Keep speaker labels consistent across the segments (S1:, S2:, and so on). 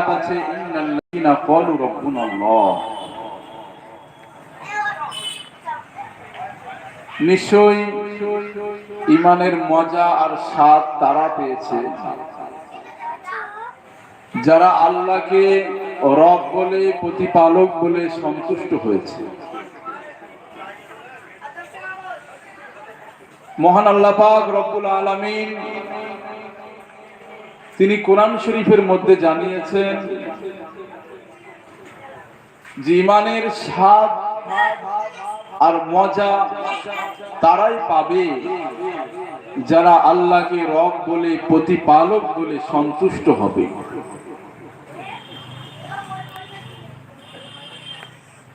S1: আয়াত আছে? ইন্নাল্লাযীনা ক্বালু নিশ্চয়ই ইমানের মজা আর স্বাদ তারা পেয়েছে। যারা আল্লাহকে রব বলে, প্রতিপালক বলে সন্তুষ্ট হয়েছে। মহান আল্লাহ পাক রব্বুল আলামিন তিনি কোরআন শরীফের মধ্যে জানিয়েছেন যে ইমানের স্বাদ আর মজা তারাই পাবে যারা আল্লাহকে রব বলে, প্রতিপালক বলে সন্তুষ্ট হবে।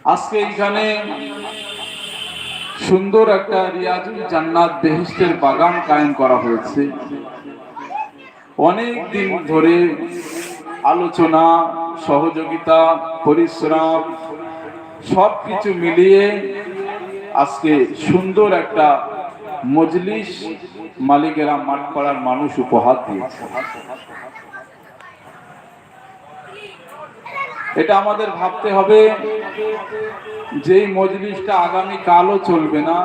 S1: আজকে এখানে সুন্দর একটা রিয়াজুল জান্নাত বেহেস্টের বাগান কায়েম করা হয়েছে। অনেক দিন ধরে আলোচনা, সহযোগিতা, পরিশ্রম সব কিছু মিলিয়ে আজকে সুন্দর একটা মজলিস মালিকেরা মাঠ পাড়ার মানুষ উপহার দিয়েছে। এটা আমাদের ভাবতে হবে, যেই মজলিসটা আগামী কালও চলবে না,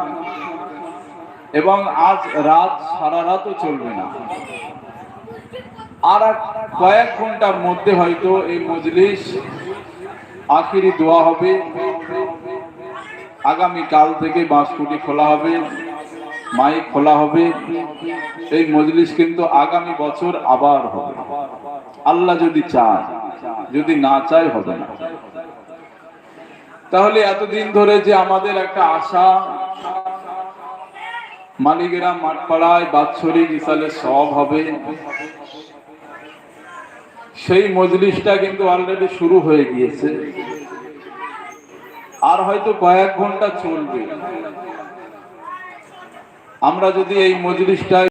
S1: এবং আজ রাত সারা রাতও চলবে না। আর কয়েক ঘণ্টার মধ্যে হয়তো এই মজলিস আখিরি দোয়া হবে। আগামী কাল থেকে বাঁশকুটি খোলা হবে, মাইক খোলা হবে। এই মজলিস কিন্তু আগামী বছর আবার হবে। আল্লাহ যদি চায়, যদি না চায় হবে না। তাহলে এতদিন ধরে যে আমাদের একটা আশা মালিকেরা মাঠপাড়ায় বাৎসরিক ইসালে সব হবে। সেই মজলিসটা কিন্তু অলরেডি শুরু হয়ে গিয়েছে। আর হয়তো কয়েক ঘণ্টা চলবে। আমরা যদি এই মজলিসটা